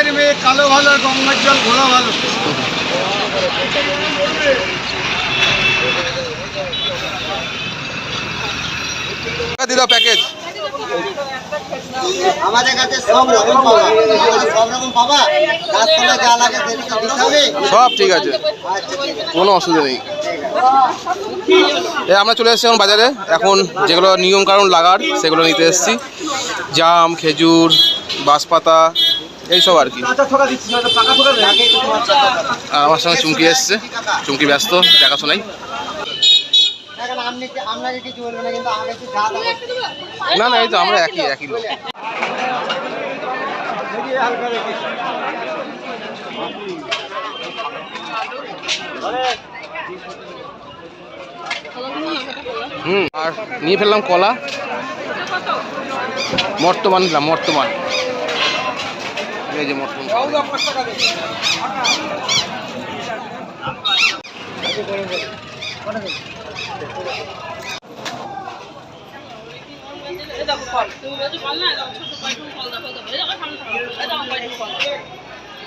কাজের মেয়ে কালো ভালো গঙ্গার জল ঘোরা ভালো। দিদা প্যাকেজ আমাদের কাছে সব রকম পাবা। সব রকম পাবা। গাছতলা যা লাগে সেটা দিতে হবে। সব ঠিক আছে। কোনো অসুবিধা নেই। আমরা চলে এসেছি এখন বাজারে। এখন যেগুলো নিয়ম কারণ লাগার সেগুলো নিতে এসেছি। জাম খেজুর বাঁশপাতা এইসব আর কি। আমার সঙ্গে চুমকি এসছে। চুমকি ব্যস্ত দেখাশোনাই না না না এই তো আমরা একই একই লোক। হুম আর নিয়ে ফেললাম কলা। মর্তমান নিলাম মর্তমান। এই যে মর্তমান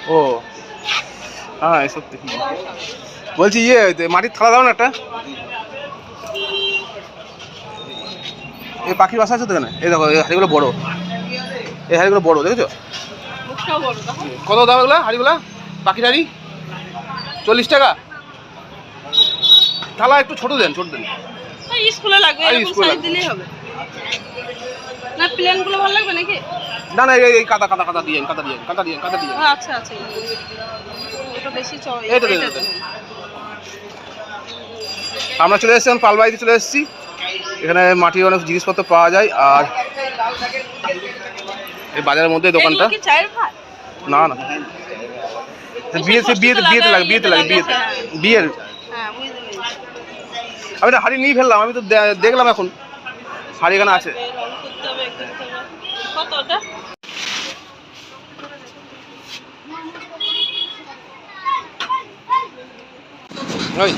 ও। হ্যাঁ এসব দেখি বলছি ইয়ে মাটির থালা দাও না একটা। এই পাখির বাসা আছে তো এখানে? এই দেখো এই হাড়িগুলো বড়। এই হাড়িগুলো বড় দেখেছ? কত দাম এগুলো হাড়িগুলা? পাখির হাড়ি? চল্লিশ টাকা? থালা একটু ছোট দেন ছোট দেন। এই স্কুলে লাগবে আর এরকম স্কুলে সাইজ দিলেই হবে। না প্লেন ভালো লাগবে নাকি? না না এই- এই কাদা কাদা কাদা দিয়ে কাদা দিয়ে কাদা দিয়ে কাদা দিয়ে আচ্ছা আচ্ছা ওটা বেশি চড়ে এইটা দে, আমরা চলে এসেছি পালবাড়িতে চলে এসেছি। এখানে মাটির অনেক জিনিসপত্র পাওয়া যায় আর এই বাজারের মধ্যে দোকানটা? না না। বিয়ে বিয়েতে বিয়েতে লাগে বিয়েতে লাগে বিয়েতে। বিয়ের? হ্যাঁ আমি তো হাড়ি নিয়ে ফেললাম আমি তো দেখলাম এখন। হাড়ি এখানে আছে ওই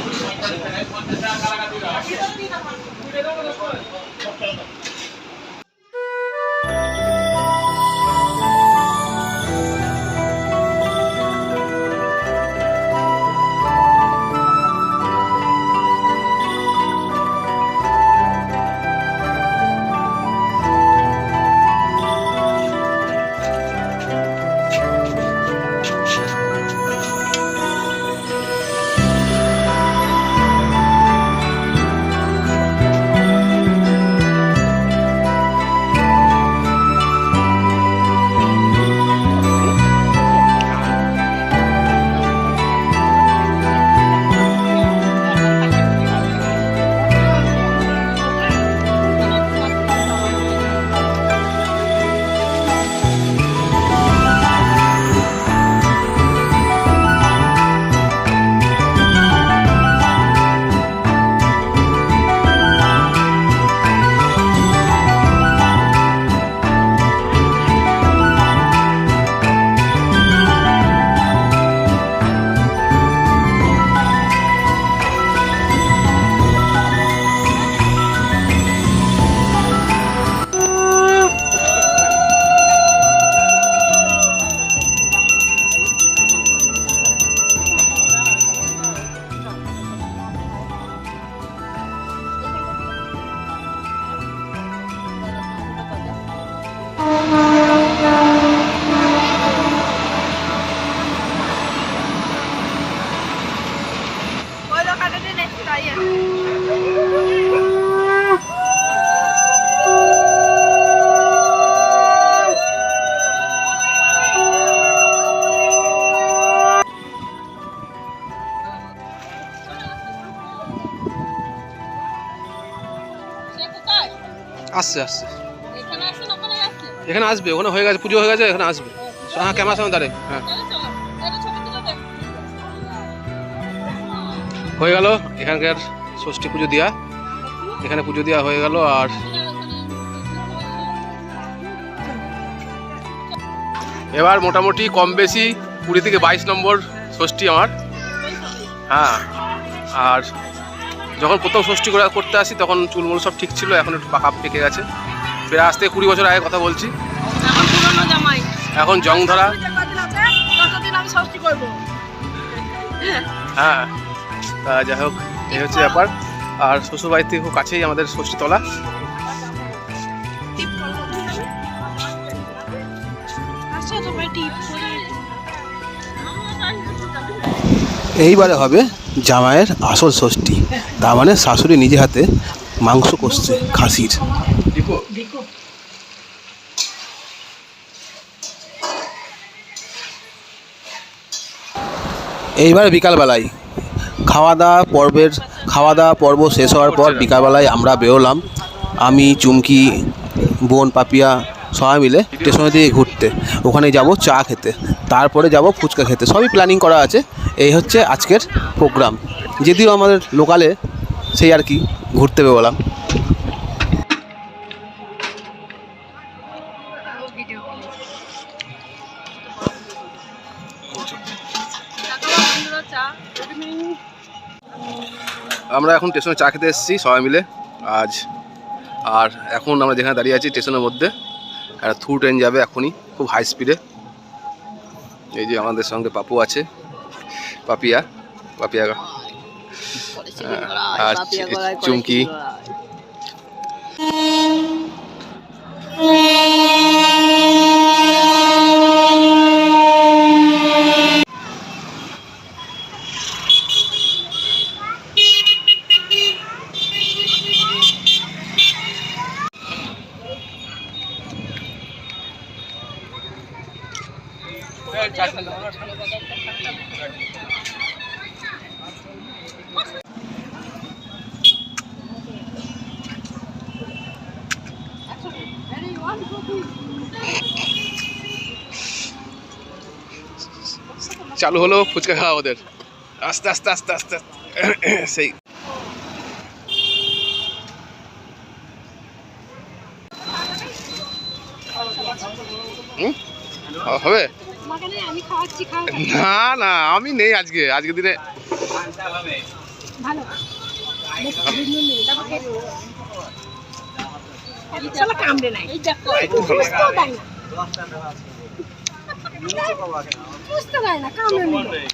আসছে আসছে। এখানে আসবে ওখানে হয়ে গেছে পুজো হয়ে গেছে এখানে আসবে। হ্যাঁ ক্যামেরার সামনে দাঁড়ে হ্যাঁ। হয়ে গেল এখানকার ষষ্ঠী পুজো দেওয়া এখানে পুজো দেওয়া হয়ে গেল আর এবার মোটামুটি কম বেশি কুড়ি থেকে বাইশ নম্বর ষষ্ঠী আমার। হ্যাঁ আর যখন প্রথম ষষ্ঠী করে করতে আসি তখন চুলমুল সব ঠিক ছিল এখন একটু পাকা পেকে গেছে। ফের আজ থেকে কুড়ি বছর আগে কথা বলছি। এখন জং ধরা হ্যাঁ তা যাই হোক এই হচ্ছে ব্যাপার। আর শ্বশুরবাড়ির থেকে খুব কাছেই আমাদের ষষ্ঠীতলা। তোমার টিপ করে। এইবারে হবে। জামাইয়ের আসল ষষ্ঠী। তার মানে শাশুড়ি নিজে হাতে মাংস কষছে, খাসির। এইবার বিকালবেলায় খাওয়া দাওয়া পর্বের খাওয়া দাওয়া পর্ব শেষ হওয়ার পর বিকালবেলায় আমরা বেরোলাম। আমি, চুমকি, বোন, পাপিয়া সবাই মিলে স্টেশনের দিকে ঘুরতে। ওখানে যাব চা খেতে। তারপরে যাব ফুচকা খেতে। সবই প্ল্যানিং করা আছে। এই হচ্ছে আজকের প্রোগ্রাম যদিও আমাদের লোকালে সেই আর কি ঘুরতে বেরোলাম। আমরা এখন স্টেশনে চা খেতে এসেছি সবাই মিলে আজ। আর এখন আমরা যেখানে দাঁড়িয়ে আছি স্টেশনের মধ্যে। একটা থ্রু ট্রেন যাবে এখনই, খুব হাই স্পিডে এই যে আমাদের সঙ্গে পাপু আছে পাপিয়া পাপিয়া আর চুমকি। চালু হলো ফুচকা খাওয়া ওদের। আস্তে আস্তে আস্তে আস্তে। সেই হুম? হবে? না না আমি নেই আজকে। আজকে দিনে ভালো। কামড়ে নাই। বুঝতে পারে না কামড়ে